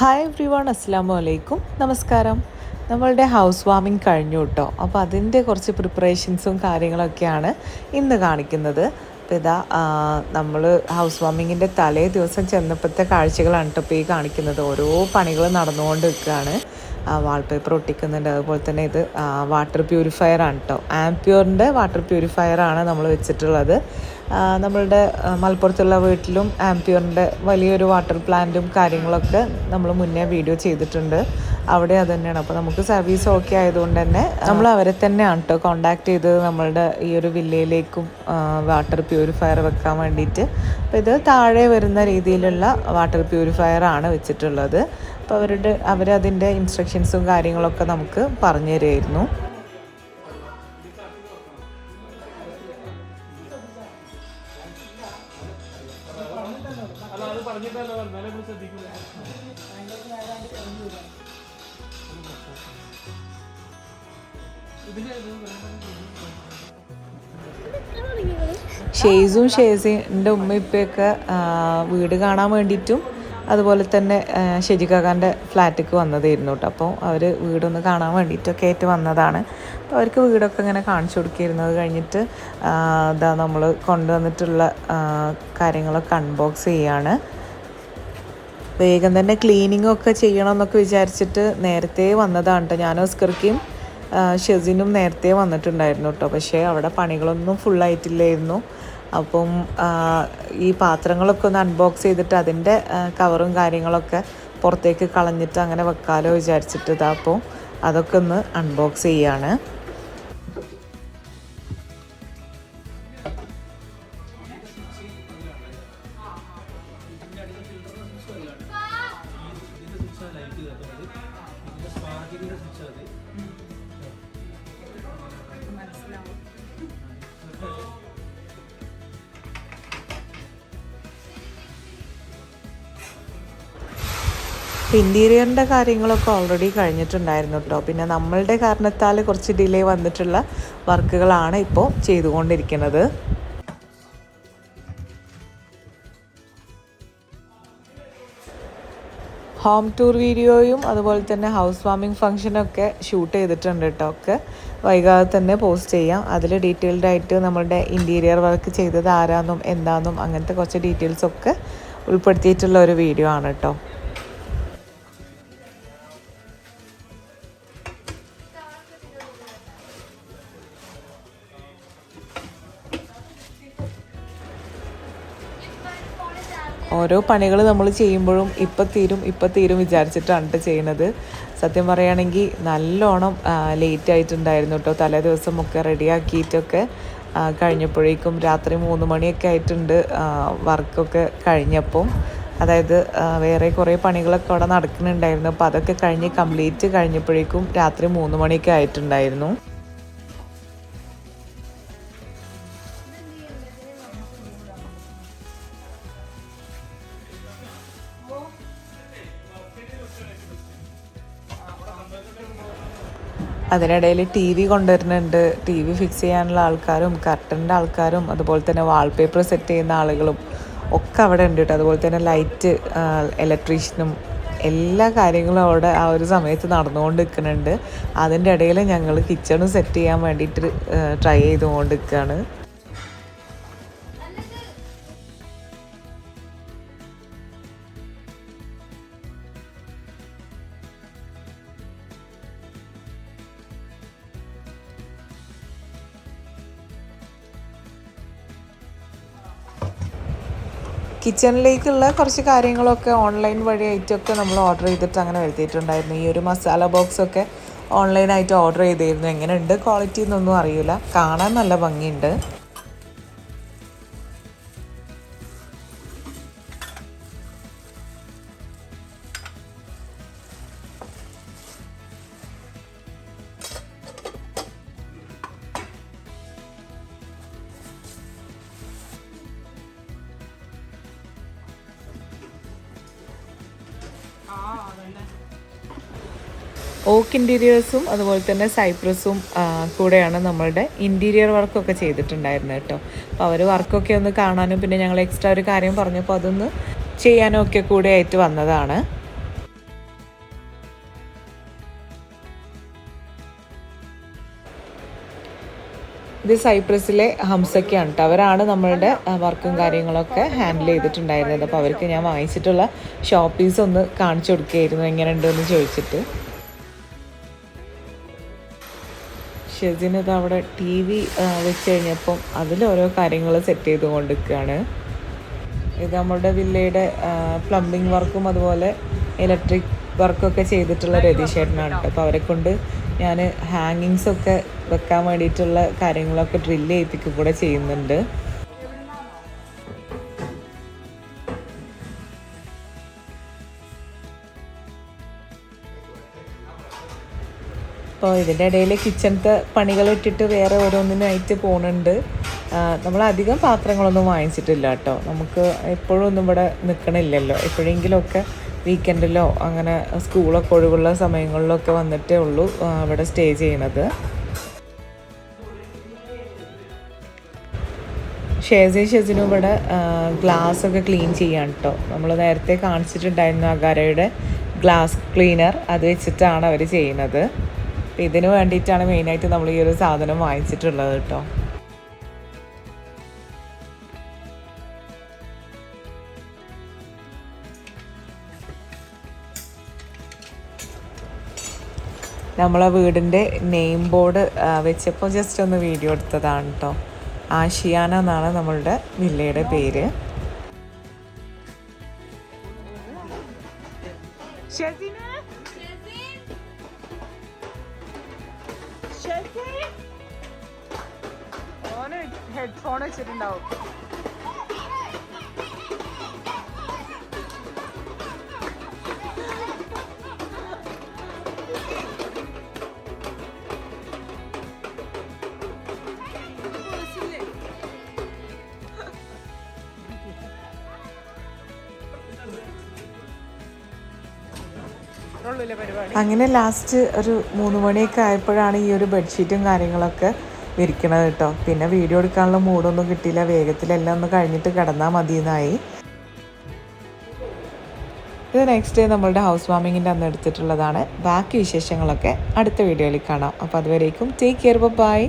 Hi every one അസ്സാമു അലൈക്കും നമസ്കാരം നമ്മളുടെ ഹൗസ് വാമിങ് കഴിഞ്ഞു കേട്ടോ. അപ്പോൾ അതിന്റെ കുറച്ച് പ്രിപ്പറേഷൻസും കാര്യങ്ങളൊക്കെയാണ് ഇന്ന് കാണിക്കുന്നത്. അപ്പോൾ ഇതാ നമ്മൾ ഹൗസ് വാമിങ്ങിന്റെ തലേ ദിവസം ചെന്നപ്പോഴത്തെ കാഴ്ചകളാണ് കേട്ടോ ഇപ്പോൾ ഈ കാണിക്കുന്നത്. ഓരോ പണികൾ നടന്നുകൊണ്ട് നിൽക്കുകയാണ് വാൾപേപ്പർ ഒട്ടിക്കുന്നുണ്ട്. അതുപോലെ തന്നെ ഇത് വാട്ടർ പ്യൂരിഫയർ ആണ് കേട്ടോ. ആംപ്യൂറിന്റെ വാട്ടർ പ്യൂരിഫയർ ആണ് നമ്മൾ വെച്ചിട്ടുള്ളത്. നമ്മളുടെ മലപ്പുറത്തുള്ള വീട്ടിലും ആംപ്യൂറിന്റെ വലിയൊരു വാട്ടർ പ്ലാന്റും കാര്യങ്ങളൊക്കെ നമ്മൾ മുന്നേ വീഡിയോ ചെയ്തിട്ടുണ്ട്. അവിടെ അത് തന്നെയാണ്. അപ്പോൾ നമുക്ക് സർവീസ് ഓക്കെ ആയതുകൊണ്ട് തന്നെ നമ്മൾ അവരെ തന്നെയാണ് കേട്ടോ കോണ്ടാക്ട് ചെയ്തത് നമ്മളുടെ ഈ ഒരു വില്ലയിലേക്കും വാട്ടർ പ്യൂരിഫയർ വെക്കാൻ വേണ്ടിയിട്ട് അപ്പോൾ ഇത് താഴെ വരുന്ന രീതിയിലുള്ള വാട്ടർ പ്യൂരിഫയർ ആണ് വെച്ചിട്ടുള്ളത്. അപ്പോൾ അവരുടെ അവരതിന്റെ ഇൻസ്ട്രക്ഷൻസും കാര്യങ്ങളൊക്കെ നമുക്ക് പറഞ്ഞു തരുമായിരുന്നു ഷെയ്സും ഷെയ്സിന്റെ ഉമ്മ ഇപ്പൊക്കെ വീട് കാണാൻ വേണ്ടിയിട്ടും അതുപോലെ തന്നെ ഷെജിക്കാക്കാന്റെ ഫ്ലാറ്റിക്ക് വന്നതായിരുന്നു കേട്ടോ അപ്പോൾ അവർ വീടൊന്ന് കാണാൻ വേണ്ടിയിട്ടൊക്കെ ആയിട്ട് വന്നതാണ്. അപ്പോൾ അവർക്ക് വീടൊക്കെ ഇങ്ങനെ കാണിച്ചു കൊടുക്കിയിരുന്നത് കഴിഞ്ഞിട്ട് ഇതാ നമ്മൾ കൊണ്ടുവന്നിട്ടുള്ള കാര്യങ്ങളൊക്കെ അൺബോക്സ് ചെയ്യാണ്. വേഗം തന്നെ ക്ലീനിങ് ഒക്കെ ചെയ്യണം എന്നൊക്കെ വിചാരിച്ചിട്ട് നേരത്തെ വന്നതാണ് കേട്ടോ ഞാൻ ഓസ്കർക്കും ഷെസിനും നേരത്തെ വന്നിട്ടുണ്ടായിരുന്നു കേട്ടോ പക്ഷേ അവിടെ പണികളൊന്നും ഫുള്ളായിട്ടില്ലായിരുന്നു അപ്പം ഈ പാത്രങ്ങളൊക്കെ ഒന്ന് അൺബോക്സ് ചെയ്തിട്ട് അതിന്റെ കവറും കാര്യങ്ങളൊക്കെ പുറത്തേക്ക് കളഞ്ഞിട്ട് അങ്ങനെ വെക്കാലോ വിചാരിച്ചിട്ട് ഇതാ അപ്പോൾ അതൊക്കെ ഒന്ന് അൺബോക്സ് ചെയ്യാണ്. ഇന്റീരിയറിന്റെ കാര്യങ്ങളൊക്കെ ഓൾറെഡി കഴിഞ്ഞിട്ടുണ്ടായിരുന്നു കേട്ടോ പിന്നെ നമ്മളുടെ കാരണത്താൽ കുറച്ച് ഡിലേ വന്നിട്ടുള്ള വർക്കുകളാണ് ഇപ്പോൾ ചെയ്തുകൊണ്ടിരിക്കുന്നത്. ഹോം ടൂർ വീഡിയോയും അതുപോലെ തന്നെ ഹൗസ് വാമിംഗ് ഫംഗ്ഷനൊക്കെ ഷൂട്ട് ചെയ്തിട്ടുണ്ട് കേട്ടോ ഒക്കെ വൈകാതെ തന്നെ പോസ്റ്റ് ചെയ്യാം. അതിൽ ഡീറ്റെയിൽഡ് ആയിട്ട് നമ്മളുടെ ഇന്റീരിയർ വർക്ക് ചെയ്തത് ആരാന്നും എന്താന്നും അങ്ങനത്തെ കുറച്ച് ഡീറ്റെയിൽസൊക്കെ ഉൾപ്പെടുത്തിയിട്ടുള്ള ഒരു വീഡിയോ ആണ് കേട്ടോ ഓരോ പണികൾ നമ്മൾ ചെയ്യുമ്പോഴും ഇപ്പം തീരും ഇപ്പം തീരും വിചാരിച്ചിട്ടാണ് ചെയ്യുന്നത് സത്യം പറയുകയാണെങ്കിൽ നല്ലോണം ലേറ്റ് ആയിട്ടുണ്ടായിരുന്നു കേട്ടോ തലേ ദിവസമൊക്കെ റെഡിയാക്കിയിട്ടൊക്കെ കഴിഞ്ഞപ്പോഴേക്കും രാത്രി മൂന്ന് മണിയൊക്കെ ആയിട്ടുണ്ട് വർക്കൊക്കെ കഴിഞ്ഞപ്പം. അതായത് വേറെ കുറേ പണികളൊക്കെ അവിടെ നടക്കുന്നുണ്ടായിരുന്നു. അപ്പോൾ അതൊക്കെ കഴിഞ്ഞ് കംപ്ലീറ്റ് കഴിഞ്ഞപ്പോഴേക്കും രാത്രി മൂന്ന് മണിയൊക്കെ ആയിട്ടുണ്ടായിരുന്നു. അതിനിടയിൽ ടി വി കൊണ്ടുവരുന്നുണ്ട്. ടി വി ഫിക്സ് ചെയ്യാനുള്ള ആൾക്കാരും കർട്ടന്റെ ആൾക്കാരും അതുപോലെ തന്നെ വാൾപേപ്പർ സെറ്റ് ചെയ്യുന്ന ആളുകളും ഒക്കെ അവിടെ ഉണ്ട് കേട്ടോ. അതുപോലെ തന്നെ ലൈറ്റ് ഇലക്ട്രീഷ്യനും എല്ലാ കാര്യങ്ങളും അവിടെ ആ ഒരു സമയത്ത് നടന്നുകൊണ്ട് നിൽക്കുന്നുണ്ട് അതിന്റെ ഇടയിൽ ഞങ്ങൾ കിച്ചണും സെറ്റ് ചെയ്യാൻ വേണ്ടിയിട്ട് ട്രൈ ചെയ്തുകൊണ്ട് നിൽക്കുകയാണ് കിച്ചണിലേക്കുള്ള കുറച്ച് കാര്യങ്ങളൊക്കെ ഓൺലൈൻ വഴിയായിട്ടൊക്കെ നമ്മൾ ഓർഡർ ചെയ്തിട്ട് അങ്ങനെ വരുത്തിയിട്ടുണ്ടായിരുന്നു. ഈ ഒരു മസാല ബോക്സൊക്കെ ഓൺലൈനായിട്ട് ഓർഡർ ചെയ്തിരുന്നു. എങ്ങനെയുണ്ട് ക്വാളിറ്റി എന്നൊന്നും അറിയില്ല. കാണാൻ നല്ല ഭംഗിയുണ്ട്. ഓക്ക് ഇന്റീരിയേഴ്സും അതുപോലെ തന്നെ സൈപ്രസും കൂടെയാണ് നമ്മളുടെ ഇന്റീരിയർ വർക്കൊക്കെ ചെയ്തിട്ടുണ്ടായിരുന്നത് കേട്ടോ. അപ്പോൾ അവർ വർക്കൊക്കെ ഒന്ന് കാണാനും പിന്നെ ഞങ്ങൾ എക്സ്ട്രാ ഒരു കാര്യം പറഞ്ഞപ്പോൾ അതൊന്ന് ചെയ്യാനും ഒക്കെ കൂടെ ആയിട്ട് വന്നതാണ്. ഇത് സൈപ്രസിലെ ഹംസയ്ക്കാണ് കേട്ടോ അവരാണ് നമ്മളുടെ വർക്കും കാര്യങ്ങളൊക്കെ ഹാൻഡിൽ ചെയ്തിട്ടുണ്ടായിരുന്നത്. അപ്പോൾ അവർക്ക് ഞാൻ വാങ്ങിച്ചിട്ടുള്ള ഷോപ്പീസ് ഒന്ന് കാണിച്ചു കൊടുക്കുകയായിരുന്നു എങ്ങനെയുണ്ടെന്ന് ചോദിച്ചിട്ട്. ഷെസിനത് അവിടെ ടി വി വെച്ച് കഴിഞ്ഞപ്പം അതിൽ ഓരോ കാര്യങ്ങൾ സെറ്റ് ചെയ്ത് കൊണ്ടിരിക്കുകയാണ്. ഇത് നമ്മുടെ വില്ലയുടെ പ്ലംബിംഗ് വർക്കും അതുപോലെ ഇലക്ട്രിക് വർക്കൊക്കെ ചെയ്തിട്ടുള്ള രതീഷേട്ടനാണ് അപ്പോൾ അവരെ കൊണ്ട് ഞാൻ ഹാങ്ങിങ്സൊക്കെ വെക്കാൻ വേണ്ടിയിട്ടുള്ള കാര്യങ്ങളൊക്കെ ഡ്രില്ല് ചെയ്യിപ്പിക്കും കൂടെ ചെയ്യുന്നുണ്ട്. അപ്പോൾ ഇതിന്റെ ഇടയിൽ കിച്ചണത്തെ പണികൾ ഇട്ടിട്ട് വേറെ ഓരോന്നിനായിട്ട് പോകുന്നുണ്ട് നമ്മൾ അധികം പാത്രങ്ങളൊന്നും വാങ്ങിച്ചിട്ടില്ല കേട്ടോ. നമുക്ക് എപ്പോഴും ഒന്നും ഇവിടെ നിൽക്കണില്ലല്ലോ എപ്പോഴെങ്കിലുമൊക്കെ വീക്കെൻഡിലോ അങ്ങനെ സ്കൂളൊക്കെ ഒഴിവുള്ള സമയങ്ങളിലൊക്കെ വന്നിട്ടേ ഉള്ളൂ ഇവിടെ സ്റ്റേ ചെയ്യണത്. ഷേസി ഷെസിനും ഇവിടെ ഗ്ലാസ് ഒക്കെ ക്ലീൻ ചെയ്യാൻ കേട്ടോ നമ്മൾ നേരത്തെ കാണിച്ചിട്ടുണ്ടായിരുന്നു അഗാരയുടെ ഗ്ലാസ് ക്ലീനർ അത് വെച്ചിട്ടാണ് അവർ ചെയ്യുന്നത്. ഇതിന് വേണ്ടിയിട്ടാണ് മെയിനായിട്ട് നമ്മൾ ഈ ഒരു സാധനം വാങ്ങിച്ചിട്ടുള്ളത് കേട്ടോ നമ്മളെ വീടിന്റെ നെയിം ബോർഡ് വെച്ചപ്പോൾ ജസ്റ്റ് ഒന്ന് വീഡിയോ എടുത്തതാണ് കേട്ടോ ആഷിയാന എന്നാണ് നമ്മളുടെ വില്ലയുടെ പേര്. ഹെഡ്ഫോൺ വെച്ചിട്ടുണ്ടാവും. അങ്ങനെ ലാസ്റ്റ് ഒരു മൂന്ന് മണിയൊക്കെ ആയപ്പോഴാണ് ഈ ഒരു ബെഡ്ഷീറ്റും കാര്യങ്ങളൊക്കെ വിരിക്കണത് കേട്ടോ. പിന്നെ വീഡിയോ എടുക്കാനുള്ള മൂഡൊന്നും കിട്ടിയില്ല. വേഗത്തിലെല്ലാം ഒന്ന് കഴിഞ്ഞിട്ട് കിടന്നാൽ മതി എന്നായി ഇത് നെക്സ്റ്റ് ഡേ നമ്മളുടെ ഹൗസ് വാമിങ്ങിന്റെ അന്ന് എടുത്തിട്ടുള്ളതാണ്. ബാക്കി വിശേഷങ്ങളൊക്കെ അടുത്ത വീഡിയോയിൽ കാണാം. അപ്പോൾ അതുവരേക്കും ടേക്ക് കെയർ ബൈ